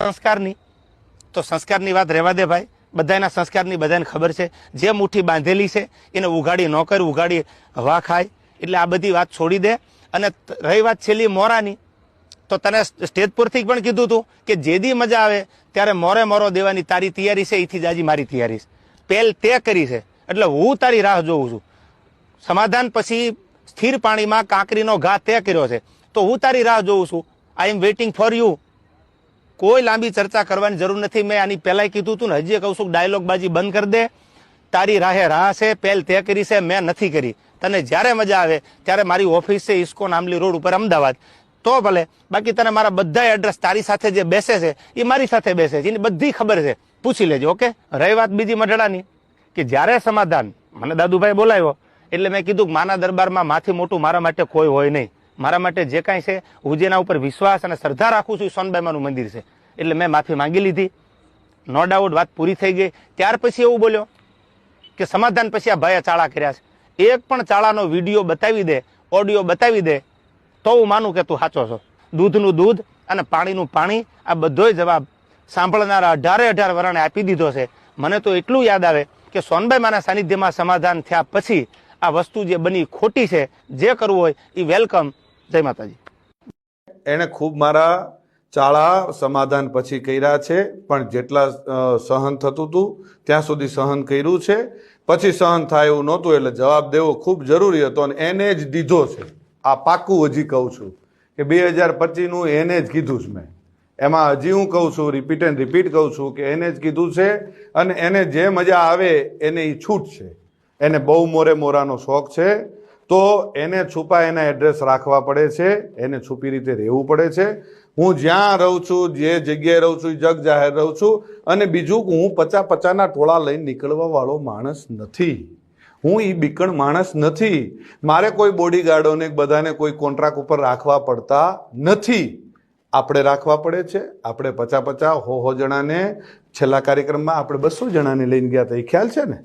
સંસ્કારની. તો સંસ્કારની વાત રહેવા દે ભાઈ. બધાના સંસ્કારની બધાને ખબર છે. જે મુઠ્ઠી બાંધેલી છે, એને ઉઘાડી ન કરી, ઉઘાડી હવા ખાય. એટલે આ બધી વાત છોડી દે. અને રહી વાત છેલ્લી મોરાની. તો તને સ્ટેજ પરથી પણ કીધું હતું કે જેદી મજા આવે, ત્યારે મોરે મોરો દેવાની તારી તૈયારી છે એથી જ આજી મારી તૈયારી છે. પહેલ તે કરી છે. એટલે હું તારી રાહ જોઉં છું. સમાધાન પછી સ્થિર પાણીમાં કાંકરીનો ઘા તે કર્યો છે. તો હું તારી રાહ જોઉં છું. I am waiting for you કોઈ લાંબી ચર્ચા કરવાની જરૂર નથી. મેં આની પહેલાંય કીધું હતું ને, હજી કહું છું ડાયલોગ બાજી બંધ કરી દે. તારી રાહે રાહ છે, પહેલ તે કરી છે, મેં નથી કરી. તને જ્યારે મજા આવે ત્યારે મારી ઓફિસ છે ઇસ્કોન આમલી રોડ ઉપર, અમદાવાદ. તો ભલે, બાકી તને મારા બધા એડ્રેસ તારી સાથે જે બેસે છે એ મારી સાથે બેસે છે, એની બધી ખબર છે. પૂછી લેજો, ઓકે? રહી વાત બીજી મઢડાની, કે જ્યારે સમાધાન, મને દાદુભાઈ બોલાવ્યો, એટલે મેં કીધું કે માના દરબારમાં માથી મોટું મારા માટે કોઈ હોય નહીં. મારા માટે જે કાંઈ છે, હું જેના ઉપર વિશ્વાસ અને શ્રદ્ધા રાખું છું એ સોનબાઈમાનું મંદિર છે. એટલે મેં માફી માંગી લીધી. નો ડાઉટ વાત પૂરી થઈ ગઈ. ત્યાર પછી એવું બોલ્યો કે સમાધાન પછી આ ભાઈએ ચાળા કર્યા છે. એક પણ ચાળાનો વીડિયો બતાવી દે, ઓડિયો બતાવી દે, તો હું માનું કે તું સાચો છો. દૂધનું દૂધ અને પાણીનું પાણી આ બધોય જવાબ સાંભળનારા અઢારે અઢાર વરણે આપી દીધો છે. મને તો એટલું યાદ આવે કે સોનભાઈ માના સાનિધ્યમાં સમાધાન થયા પછી આ વસ્તુ જે બની ખોટી છે, જે કરવું હોય એ વેલકમ જય માતાજી. એણે ખૂબ મારા ચાળા સમાધાન પછી કર્યા છે, પણ જેટલા સહન થતું હતું ત્યાં સુધી સહન કર્યું છે. પછી સહન થાય એવું નહોતું, એટલે જવાબ દેવો ખૂબ જરૂરી હતો અને એને જ દીધો છે. આ પાકું હજી કહું છું કે બે હજાર પચીસનું એને જ કીધું છે મેં. એમાં હજી હું કહું છું રિપીટ એન્ડ રિપીટ કહું છું કે એને જ કીધું છે અને એને જે મજા આવે, એને એ છૂટ છે. એને બહુ મોરે મોરાનો શોખ છે. તો એને છુપા એના એડ્રેસ રાખવા પડે છે, એને છુપી રીતે રહેવું પડે છે. હું જ્યાં રહું છું, જે જગ્યાએ રહું છું, જગ જાહેર રહું છું, અને બીજું હું પચા પચાના ટોળા લઈને નીકળવા વાળો માણસ નથી. હું એ બીકણ માણસ નથી. મારે કોઈ બોડીગાર્ડોને બધાને કોઈ કોન્ટ્રાક્ટ ઉપર રાખવા પડતા નથી. આપણે રાખવા પડે છે. આપણે પચા પચા હો હો જણાને છેલ્લા કાર્યક્રમમાં આપણે બસો જણાને લઈને ગયા હતા એ ખ્યાલ છે ને?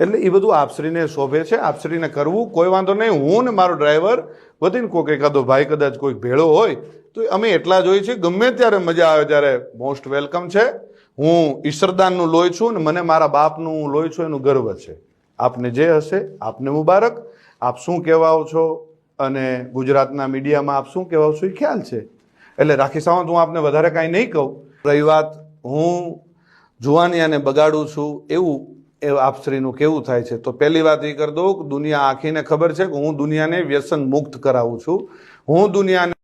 એટલે એ બધું આપશ્રીને શોભે છે, આપશ્રીને કરવું, કોઈ વાંધો નહીં. હું ને મારો ડ્રાઈવર વધીને કોઈક એકાદો ભાઈ કદાચ કોઈક ભેળો હોય, તો અમે એટલા જોઈએ છીએ, ગમે ત્યારે મજા આવે ત્યારે મોસ્ટ વેલકમ છે. હું ઈશ્વરદાનનું લોહી છું ને મને મારા બાપનું લોહી છું, એનું ગર્વ છે. આપને જે હશે, આપને મુબારક. આપ શું કહેવાઓ છો? અને ગુજરાતના મીડિયામાં આપ શું કહેવાઓ છો? એ ખ્યાલ છે. એટલે રાખી સાવંત, હું આપને વધારે કાંઈ નહીં કહું. રહી વાત, હું જુવાનિયાને બગાડું છું એવું એ આપશ્રીનું કેવું થાય છે? તો પહેલી વાત એ કરી દઉં દુનિયા આખીને ખબર છે કે હું દુનિયાને વ્યસન મુક્ત કરાવું છું. હું દુનિયાને